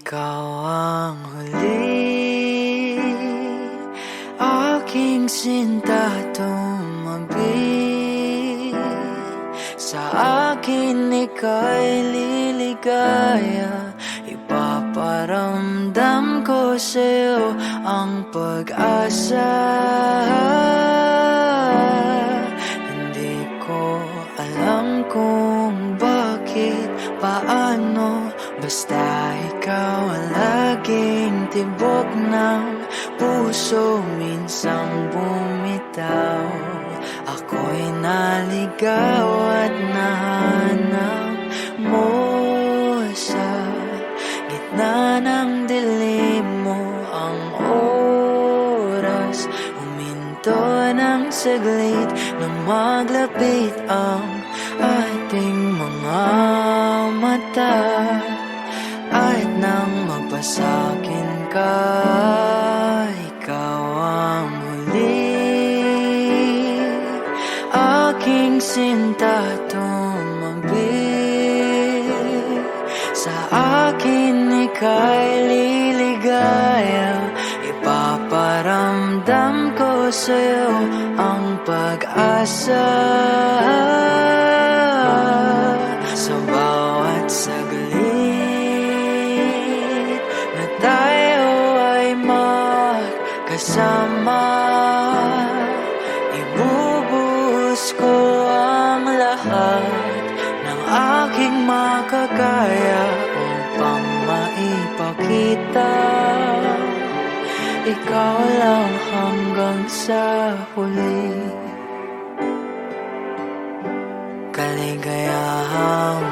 Ikaw ang huli. Aking sinta tumabi. Sa akin ika'y liligaya. Ipaparamdam ko sa'yo ang pag-asa. Hindi ko alam kung bakit, paano Basta tibok ng puso Minsang bumitaw. Ako'y naligaw at nahanap mo sa gitna ng dilim mo. Ang oras Huminto ng saglit na maglapit ang ating mga mata. At nang magpasakin Aking sinta tumabi Sa akin ika'y liligaya. Ipaparamdam ko sa'yo ang pag-asa. Sa bawat saglit Na tayo ay magkasama lahat ng aking makakaya upang maipakita. Ikaw lang hanggang sa huli. Kaligayahang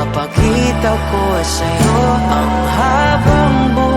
Ipapakita ko sa'yo ang habang buhay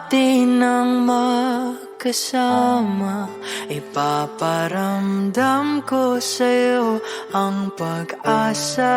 Natin ang magkasama Ipaparamdam ko sa'yo ang pag-asa